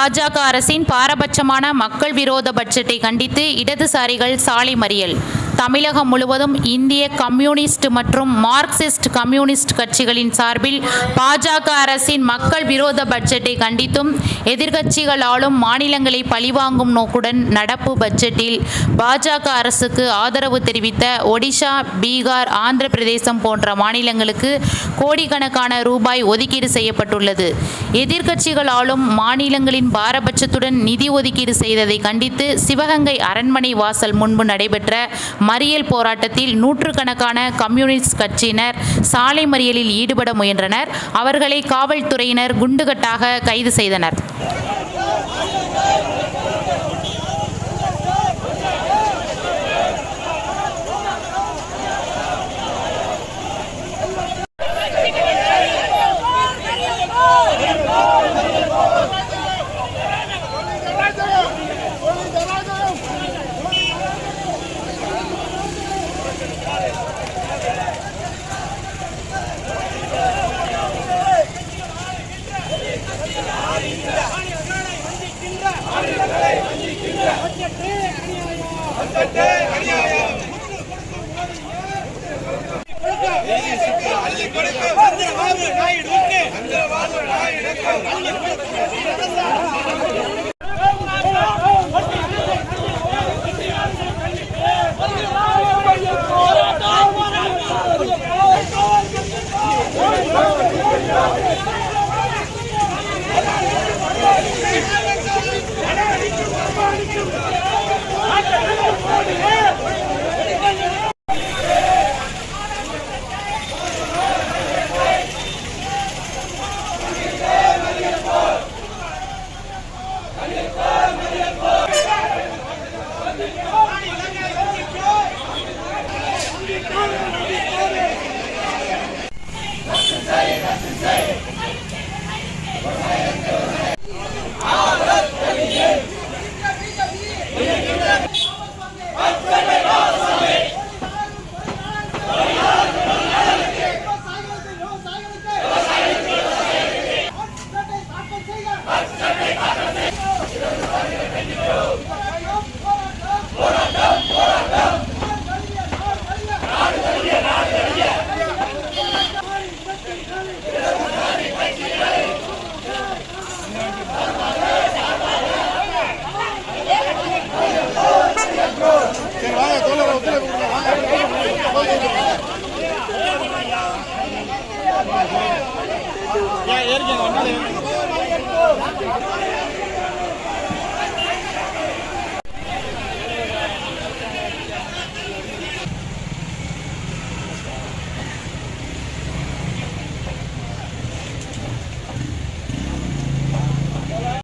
பாஜக அரசின் பாரபட்சமான மக்கள் விரோத பட்ஜெட்டை கண்டித்து இடதுசாரிகள் சாலை மறியல். தமிழகம் முழுவதும் இந்திய கம்யூனிஸ்ட் மற்றும் மார்க்சிஸ்ட் கம்யூனிஸ்ட் கட்சிகளின் சார்பில் பாஜக அரசின் மக்கள் விரோத பட்ஜெட்டை கண்டித்தும் எதிர்க்கட்சிகள் ஆளும் மாநிலங்களை பழிவாங்கும் நோக்குடன் நடப்பு பட்ஜெட்டில் பாஜக அரசுக்கு ஆதரவு தெரிவித்த ஒடிஷா பீகார் ஆந்திர பிரதேசம் போன்ற மாநிலங்களுக்கு கோடிக்கணக்கான ரூபாய் ஒதுக்கீடு செய்யப்பட்டுள்ளது. எதிர்க்கட்சிகள் ஆளும் மாநிலங்களின் பாரபட்சத்துடன் நிதி ஒதுக்கீடு செய்ததை கண்டித்து சிவகங்கை அரண்மனை வாசல் முன்பு நடைபெற்ற மறியல் போராட்டத்தில் நூற்றுக்கணக்கான கம்யூனிஸ்ட் கட்சியினர் சாலை மறியலில் ஈடுபட முயன்றனர் அவர்களை காவல்துறையினர் குண்டுகட்டாக கைது செய்தனர் Oh! Liberté Hallelujah. ஏறிக்கங்க ஒன்றாலே